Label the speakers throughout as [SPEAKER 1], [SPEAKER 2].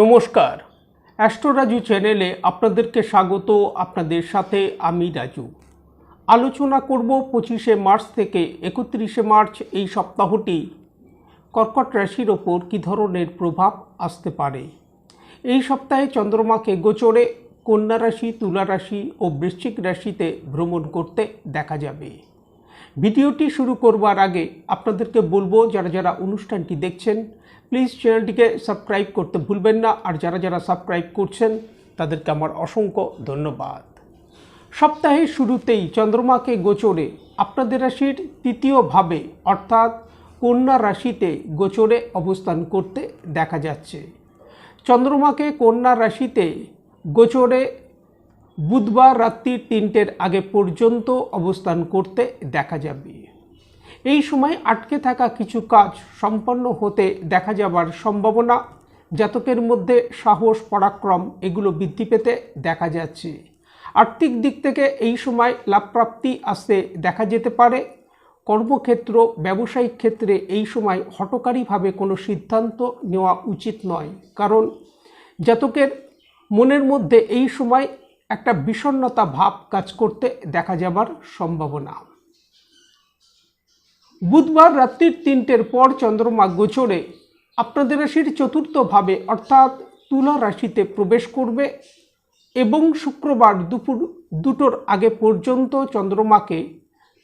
[SPEAKER 1] নমস্কার। অ্যাস্ট্রোরাজু চ্যানেলে আপনাদেরকে স্বাগত। আপনাদের সাথে আমি রাজু। আলোচনা করব পঁচিশে মার্চ থেকে একত্রিশে মার্চ এই সপ্তাহটি। কর্কট রাশির ওপর কী ধরনের প্রভাব আসতে পারে? এই সপ্তাহে চন্দ্রমাকে গোচরে কন্যা রাশি, তুলা রাশি ও বৃশ্চিক রাশিতে ভ্রমণ করতে দেখা যাবে। ভিডিওটি শুরু করবার আগে আপনাদেরকে বলব, যারা যারা অনুষ্ঠানটি দেখছেন প্লিজ চ্যানেলটিকে সাবস্ক্রাইব করতে ভুলবেন না। আর যারা যারা সাবস্ক্রাইব করছেন, তাদেরকে আমার অসংখ্য ধন্যবাদ। সপ্তাহের শুরুতেই চন্দ্রমাকে গোচরে আপনাদের রাশির তৃতীয়ভাবে, অর্থাৎ কন্যা রাশিতে গোচরে অবস্থান করতে দেখা যাচ্ছে। চন্দ্রমাকে কন্যা রাশিতে গোচরে বুধবার রাত্রি তিনটের আগে পর্যন্ত অবস্থান করতে দেখা যাবে। এই সময় আটকে থাকা কিছু কাজ সম্পন্ন হতে দেখা যাবার সম্ভাবনা, জাতকের মধ্যে সাহস, পরাক্রম, এগুলো বৃদ্ধি পেতে দেখা যাচ্ছে। আর্থিক দিক থেকে এই সময় লাভপ্রাপ্তি আসতে দেখা যেতে পারে। কর্মক্ষেত্র, ব্যবসায়িক ক্ষেত্রে এই সময় হটকারীভাবে কোনো সিদ্ধান্ত নেওয়া উচিত নয়। কারণ জাতকের মনের মধ্যে এই সময় একটা বিষণ্ণতা ভাব কাজ করতে দেখা যাবার সম্ভাবনা। বুধবার রাত্রির তিনটের পর চন্দ্রমা গোচরে। আপনাদের রাশির চতুর্থভাবে অর্থাৎ তুলা রাশিতে প্রবেশ করবে এবং শুক্রবার দুপুর দুটোর আগে পর্যন্ত চন্দ্রমাকে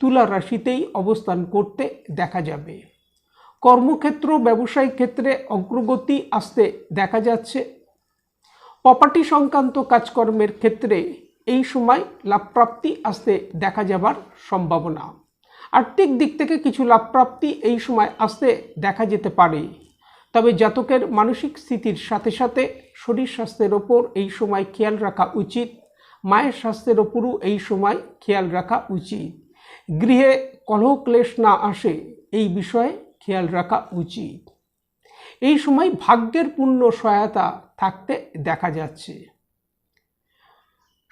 [SPEAKER 1] তুলা রাশিতেই অবস্থান করতে দেখা যাবে। কর্মক্ষেত্র, ব্যবসায়িক ক্ষেত্রে অগ্রগতি আসতে দেখা যাচ্ছে। প্রপার্টি সংক্রান্ত কাজকর্মের ক্ষেত্রে এই সময় লাভপ্রাপ্তি আসতে দেখা যাবার সম্ভাবনা। আর্থিক দিক থেকে কিছু লাভপ্রাপ্তি এই সময় আসতে দেখা যেতে পারে। তবে জাতকের মানসিক স্থিতির সাথে সাথে শরীর স্বাস্থ্যের ওপর এই সময় খেয়াল রাখা উচিত। মায়ের স্বাস্থ্যের ওপরও এই সময় খেয়াল রাখা উচিত। গৃহে কলহ ক্লেশ না আসে এই বিষয়ে খেয়াল রাখা উচিত। এই সময় ভাগ্যের পূর্ণ সহায়তা থাকতে দেখা যাচ্ছে।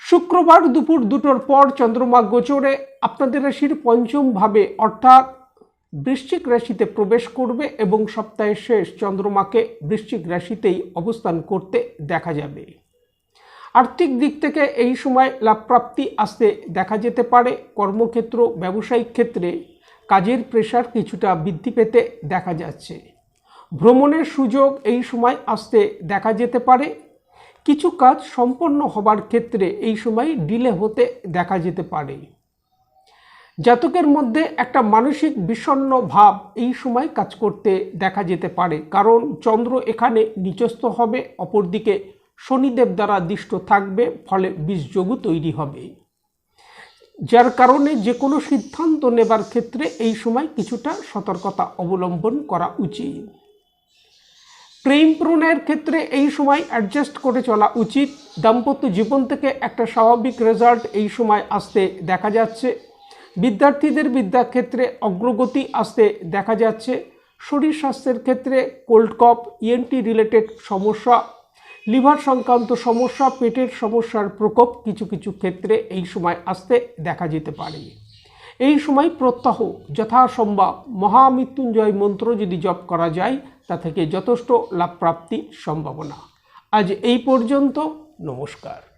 [SPEAKER 1] শুক্রবার দুপুর দুটোর পর চন্দ্রমা গোচরে আপনাদের রাশির পঞ্চম ভাবে, অর্থাৎ বৃশ্চিক রাশিতে প্রবেশ করবে এবং সপ্তাহের শেষ চন্দ্রমাকে বৃশ্চিক রাশিতেই অবস্থান করতে দেখা যাবে। আর্থিক দিক থেকে এই সময় লাভপ্রাপ্তি আসতে দেখা যেতে পারে। কর্মক্ষেত্র, ব্যবসায়িক ক্ষেত্রে কাজের প্রেশার কিছুটা বৃদ্ধি পেতে দেখা যাচ্ছে। ভ্রমণের সুযোগ এই সময় আসতে দেখা যেতে পারে। কিছু কাজ সম্পন্ন হবার ক্ষেত্রে এই সময় ডিলে হতে দেখা যেতে পারে। জাতকের মধ্যে একটা মানসিক বিষণ্ণ ভাব এই সময় কাজ করতে দেখা যেতে পারে, কারণ চন্দ্র এখানে নিচস্থ হবে, অপরদিকে শনিদেব দ্বারা দৃষ্ট থাকবে, ফলে বীজযোগু তৈরি হবে। যার কারণে যে কোনো সিদ্ধান্ত নেবার ক্ষেত্রে এই সময় কিছুটা সতর্কতা অবলম্বন করা উচিত। প্রেম প্রণয়ের ক্ষেত্রে এই সময় অ্যাডজাস্ট করে চলা উচিত। দাম্পত্য জীবন থেকে একটা স্বাভাবিক রেজাল্ট এই সময় আসতে দেখা যাচ্ছে। বিদ্যার্থীদের বিদ্যাক্ষেত্রে অগ্রগতি আসতে দেখা যাচ্ছে। শরীর স্বাস্থ্যের ক্ষেত্রে কোল্ড কপ ইএনটি রিলেটেড সমস্যা লিভার সংক্রান্ত সমস্যা, পেটের সমস্যার প্রকোপ কিছু কিছু ক্ষেত্রে এই সময় আসতে দেখা যেতে পারে। এই সময় প্রত্যাহ যথাসম্ভব মহামৃত্যুঞ্জয় মন্ত্র যদি জপ করা যায় তা থেকে যথেষ্ট লাভ প্রাপ্তি সম্ভাবনা। আজ এই পর্যন্ত নমস্কার।